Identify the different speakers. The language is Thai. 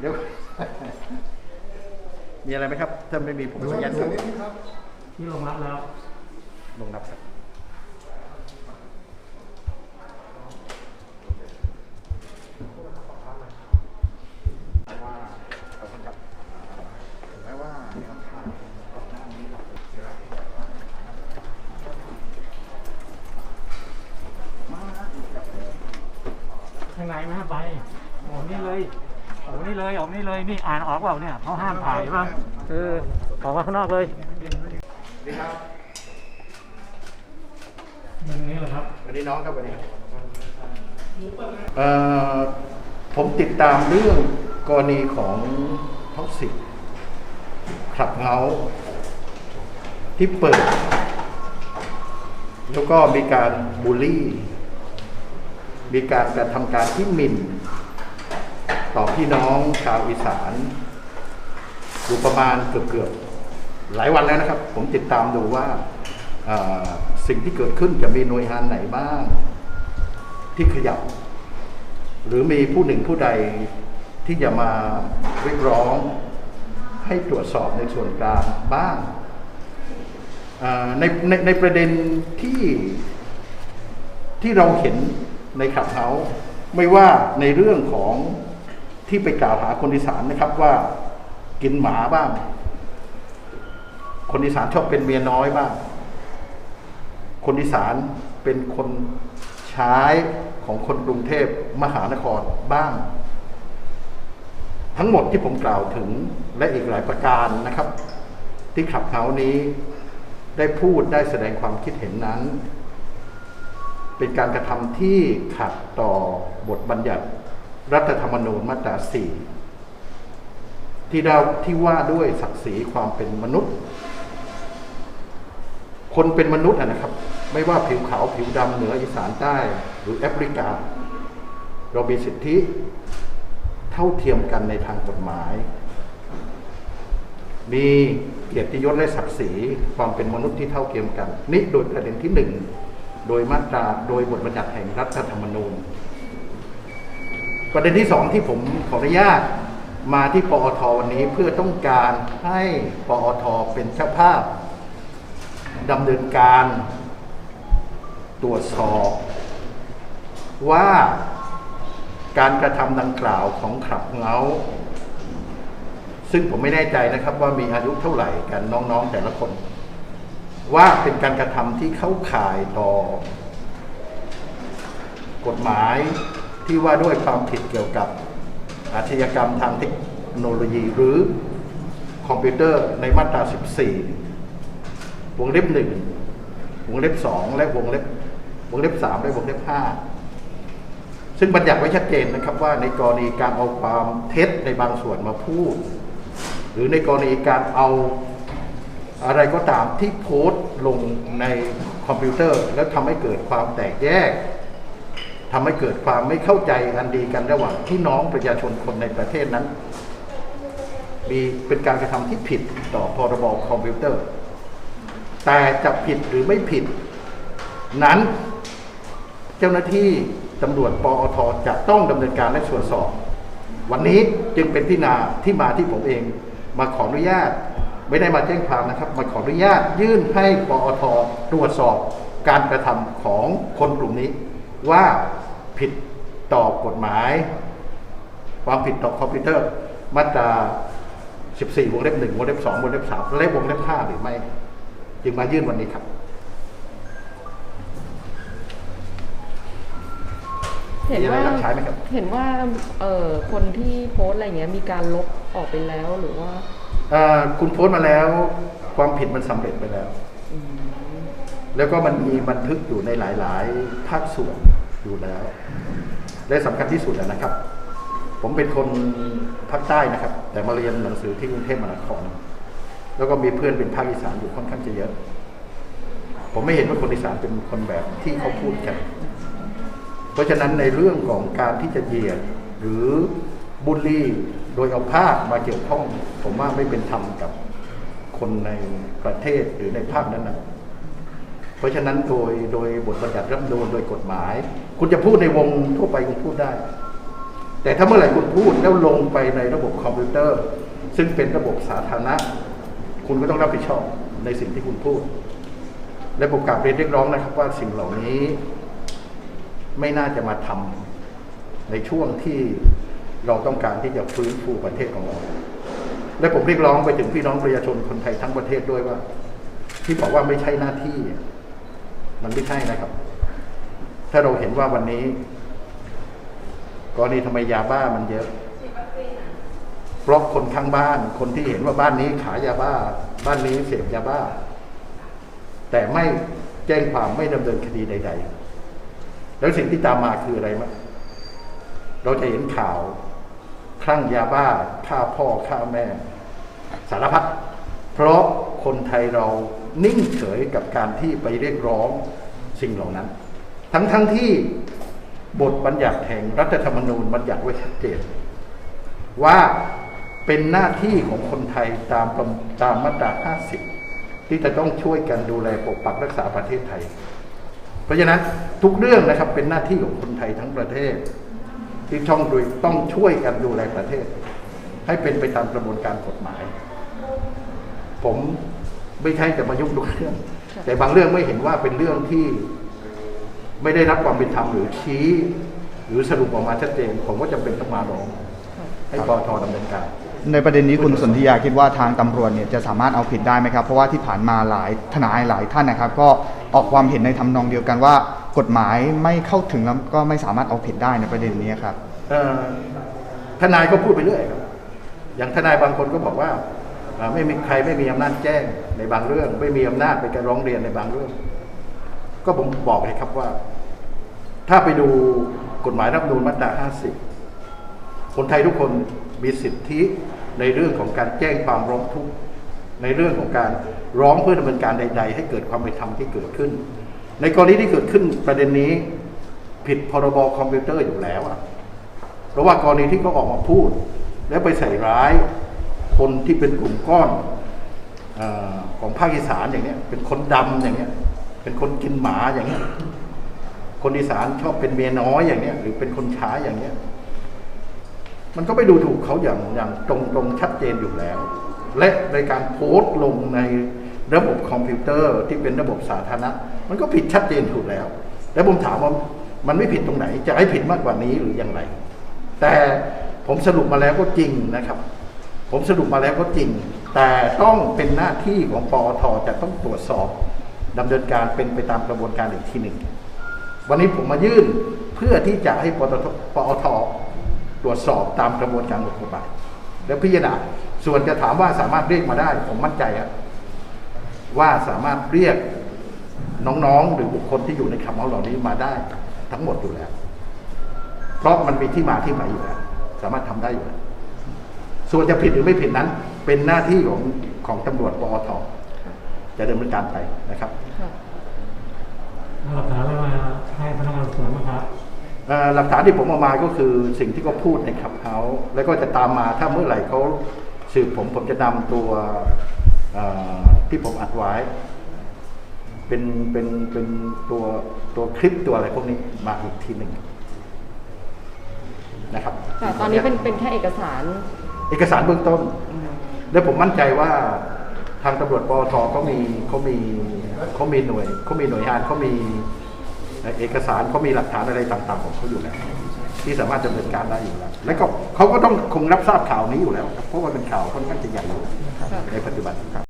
Speaker 1: เดี๋ยว มีอะไรไหมครับ ถ้าไม่มีผม
Speaker 2: ดู
Speaker 1: สัญญาณ
Speaker 2: ดู
Speaker 1: ครับ
Speaker 2: นิดนึงครับ
Speaker 3: ที่ลงรับแล้ว
Speaker 1: ลงนับครับ
Speaker 2: ว่าขอบคุณครับถึงแม้ว่าแนวทางก่อนหน้านี้เราเจอมาอีกแบบ
Speaker 3: ข้างในไหมไปโอ้นี่เลย โอ้นี่เลยออกนี่เลยนี่อ่านออกเปล่าเนี่ยเขาห้ามถ่ายป่ะเออออกมาข้างนอกเลย
Speaker 1: ดีครับ
Speaker 3: มันนี้เหรอครับ
Speaker 1: วันนี้น้องครับวันนี้เอ่อผมติดตามเรื่องกรณีของท็อกซิกขับเงาที่เปิด แล้วก็มีการบูลลี่ มีการกระทำการที่หมิ่น ต่อพี่น้องชาวอีสานอยู่ประมาณเกือบๆหลายวันแล้วนะครับ ผมติดตามดูว่าสิ่งที่เกิดขึ้นจะมีหน่วยงานไหนบ้าง ที่ขยับ หรือมีผู้หนึ่งผู้ใดที่จะมาเรียกร้องให้ตรวจสอบในส่วนกลางบ้างในในในประเด็นที่ที่เราเห็นในขับเฮาไม่ว่าในเรื่องของ ที่ไปกล่าวหาคนอีสานนะครับว่ากินหมาบ้าง คนอีสานชอบเป็นเมียน้อยบ้าง คนอีสานเป็นคนใช้ของคนกรุงเทพมหานครบ้าง ทั้งหมดที่ผมกล่าวถึงและอีกหลายประการนะครับ ที่ขับเฮานี้ได้พูดได้แสดงความคิดเห็นนั้น เป็นการกระทำที่ขัดต่อบทบัญญัติ รัฐธรรมนูญมาตรา4ที่เราที่ว่าด้วยศักดิ์ศรีความเป็นมนุษย์ คนเป็นมนุษย์นะครับ ไม่ว่าผิวขาวผิวดำเหนืออีสานใต้ หรือแอฟริกา เรามีสิทธิเท่าเทียมกันในทางกฎหมาย มีเกียรติยศและศักดิ์ศรีความเป็นมนุษย์ที่เท่าเทียมกัน นี่โดยประเด็นที่หนึ่งโดยมาตราโดยบทบัญญัติแห่งรัฐธรรมนูญ ประเด็นที่สองที่ผมขออนุญาตมาที่ปอทวันนี้เพื่อต้องการให้ปอทเป็นเจ้าภาพดำเนินการตรวจสอบ ว่าการกระทำดังกล่าวของขับเงา ซึ่งผมไม่แน่ใจนะครับว่ามีอายุเท่าไหร่กันน้องๆแต่ละคน ว่าเป็นการกระทำที่เข้าข่ายต่อกฎหมาย ที่ว่าด้วยความผิดเกี่ยวกับอาชญากรรมทางเทคโนโลยีหรือคอมพิวเตอร์ในมาตรา 14 วงเล็บ 1 วงเล็บ 2 และวงเล็บวงเล็บ 3 และวงเล็บ 5 ซึ่งบัญญัติไว้ชัดเจนนะครับว่าในกรณีการเอาความเท็จในบางส่วนมาพูด หรือในกรณีการเอาอะไรก็ตามที่โพสต์ลงในคอมพิวเตอร์ แล้วทำให้เกิดความแตกแยก ทำให้เกิดความไม่เข้าใจอันดีกันระหว่างพี่น้องประชาชนคนในประเทศนั้น มีเป็นการกระทำที่ผิดต่อพรบคอมพิวเตอร์ แต่จะผิดหรือไม่ผิด นั้น เจ้าหน้าที่ตำรวจปอทจะต้องดำเนินการและตรวจสอบ วันนี้จึงเป็นที่นาที่มาที่ผมเอง มาขออนุญาต ไม่ได้มาแจ้งความนะครับ มาขออนุญาตยื่นให้ปอทตรวจสอบการกระทำของคนกลุ่มนี้ ว่าผิดต่อกฎหมาย ความผิดต่อคอมพิวเตอร์ มาตรา 14 วงเล็บ 1 วงเล็บ 2 วงเล็บ 3 และวงเล็บ 5 หรือไม่ จึงมายื่นวันนี้ครับ
Speaker 4: เห็นว่า
Speaker 1: มีอะไรรับใช้ไหมครับ
Speaker 4: เห็นว่าเอ่อคนที่โพสต์อะไรเงี้ยมีการลบออกไปแล้วหรือว่า
Speaker 1: เอ่อคุณโพสต์มาแล้ว ความผิดมันสำเร็จไปแล้ว
Speaker 4: อืม
Speaker 1: แล้วก็มันมีบันทึกอยู่ในหลาย ๆ ภาคส่วน อยู่แล้ว และสำคัญที่สุดนะครับ ผมเป็นคนภาคใต้นะครับ แต่มาเรียนหนังสือที่กรุงเทพมหานครแล้วก็มีเพื่อนเป็นภาคอีสานอยู่ค่อนข้างจะเยอะ ผมไม่เห็นว่าคนอีสานเป็นคนแบบที่เขาพูดกัน เพราะฉะนั้นในเรื่องของการที่จะเหยียดหรือบูลลี่โดยเอาภาพมาเกี่ยวข้อง ผมว่าไม่เป็นธรรมกับคนในประเทศหรือในภาคนั้นนะ เพราะฉะนั้นโดยโดยบทบัญญัติรัฐมนูญโดยกฎหมาย คุณจะพูดในวงทั่วไปคุณพูดได้ แต่ถ้าเมื่อไหร่คุณพูดแล้วลงไปในระบบคอมพิวเตอร์ ซึ่งเป็นระบบสาธารณะ คุณก็ต้องรับผิดชอบในสิ่งที่คุณพูด และผมกลับเรียนเรียกร้องนะครับว่าสิ่งเหล่านี้ ไม่น่าจะมาทำในช่วงที่เราต้องการที่จะฟื้นฟูประเทศของเรา และผมเรียกร้องไปถึงพี่น้องประชาชนคนไทยทั้งประเทศด้วยว่า ที่บอกว่าไม่ใช่หน้าที่ มันไม่ใช่นะครับ ถ้าเราเห็นว่าวันนี้กรณีทำไมยาบ้ามันเยอะเพราะคนข้างบ้าน คนที่เห็นว่าบ้านนี้ขายยาบ้า บ้านนี้เสพยาบ้า แต่ไม่แจ้งความไม่ดำเนินคดีใด ๆ แล้วสิ่งที่ตามมาคืออะไรมั้ยเราจะเห็นข่าวคลั่งยาบ้าฆ่าพ่อฆ่าแม่ สารพัดเพราะคนไทยเรา นิ่งเฉยกับการที่ไปเรียกร้องสิ่งเหล่านั้น ทั้งๆทที่บทบัญญัติแห่งรัฐธรรมนูญบัญญัติไว้ชัดเจน ว่าเป็นหน้าที่ของคนไทยตามตามมาตรา 50 ที่จะต้องช่วยกันดูแลปกปักรักษาประเทศไทย เพราะฉะนั้นทุกเรื่องนะครับเป็นหน้าที่ของคนไทยทั้งประเทศ ที่ช่องโดยต้องช่วยกันดูแลประเทศ ให้เป็นไปตามกระบวนการกฎหมาย ผม ไม่ใช่จะมายุ่งทุกเรื่อง แต่บางเรื่องไม่เห็นว่าเป็นเรื่องที่ไม่ได้รับความเป็นธรรมหรือชี้ หรือสรุปออกมาชัดเจน ผมก็จำเป็นต้องมาร้องให้ปอทดำเนินการ
Speaker 2: ในประเด็นนี้คุณสนธิยาคิดว่าทางตำรวจเนี่ยจะสามารถเอาผิดได้ไหมครับ เพราะว่าที่ผ่านมาหลายทนายหลายท่านนะครับ ก็ออกความเห็นในทำนองเดียวกันว่า กฎหมายไม่เข้าถึงแล้วก็ไม่สามารถเอาผิดได้ในประเด็นนี้ครับ
Speaker 1: เอ่อทนายก็พูดไปเรื่อยครับอย่างทนายบางคนก็บอกว่าอ่า ไม่มีใครไม่มีอำนาจแจ้งในบางเรื่อง ไม่มีอำนาจไปการร้องเรียนในบางเรื่อง ก็ผมบอกเลยครับว่า ถ้าไปดูกฎหมายรัฐธรรมนูญมาตรา 50 คนไทยทุกคนมีสิทธิในเรื่องของการแจ้งความร้องทุกข์ในเรื่องของการร้องเพื่อดำเนินการใด ๆ ให้เกิดความเป็นธรรมที่เกิดขึ้น ในกรณีที่เกิดขึ้นประเด็นนี้ ผิดพรบคอมพิวเตอร์อยู่แล้วอะเพราะว่ากรณีที่เขาออกมาพูด แล้วไปใส่ร้าย คนที่เป็นกลุ่มก้อนอของภาคอีสานอย่างเนี้ย เป็นคนดำอย่างเนี้ย เป็นคนกินหมาอย่างเนี้ย คนอีสานชอบเป็นเมียน้อยอย่างเนี้ย หรือเป็นคนช้าอย่างเนี้ย มันก็ไปดูถูกเขาอย่างอย่างตรงตรงชัดเจนอยู่แล้ว และในการโพสต์ลงในระบบคอมพิวเตอร์ที่เป็นระบบสาธารณะ มันก็ผิดชัดเจนถูกแล้ว แล้วผมถามว่ามันไม่ผิดตรงไหน จะให้ผิดมากกว่านี้หรืออย่างไร แต่ผมสรุปมาแล้วก็จริงนะครับ ผมสรุปมาแล้วก็จริง แต่ต้องเป็นหน้าที่ของปอทจะต้องตรวจสอบดำเนินการเป็นไปตามกระบวนการอีกทีหนึ่ง วันนี้ผมมายื่นเพื่อที่จะให้ปตทปอทตรวจสอบตามกระบวนการกฎหมายแล้วพิจารณาส่วนจะถามว่าสามารถเรียกมาได้ ผมมั่นใจอะว่าสามารถเรียกน้องๆ หรือบุคคลที่อยู่ในคำเอาเหล่านี้มาได้ทั้งหมดอยู่แล้ว เพราะมันมีที่มาที่ไปอยู่แล้วสามารถทำได้อยู่แล้ว ส่วนจะผิดหรือไม่ผิดนั้น เป็นหน้าที่ของของตำรวจปอทจะดำเนินการไปนะครับ
Speaker 4: ค่ะ
Speaker 3: เอาหลักฐานอะไรมาให้พนักงานสอบสวนบ้างครับ
Speaker 1: เอ่อหลักฐานที่ผมเอามาก็คือสิ่งที่เขาพูดในขับเฮาส์แล้วก็จะตามมาถ้าเมื่อไหร่เขาสืบผมผมจะนำตัวเอ่อที่ผมอัดไว้ เป็นเป็นเป็นตัวตัวคลิปตัวอะไรพวกนี้มาอีกทีหนึ่งนะครับ
Speaker 4: ค่ะตอนนี้เป็นเป็นแค่เอกสาร
Speaker 1: เอกสารเบื้องต้น และผมมั่นใจว่าทางตำรวจปอทเขามีเขามีเขามีหน่วยเขามีหน่วยงานเขามีเอกสารเขามีหลักฐานอะไรต่างๆของเขาอยู่แล้วที่สามารถดำเนินการได้อยู่แล้ว และก็เขาก็ต้องคงรับทราบข่าวนี้อยู่แล้วครับเพราะว่าเป็นข่าวค่อนข้างจะใหญ่อยู่ในปัจจุบันครับ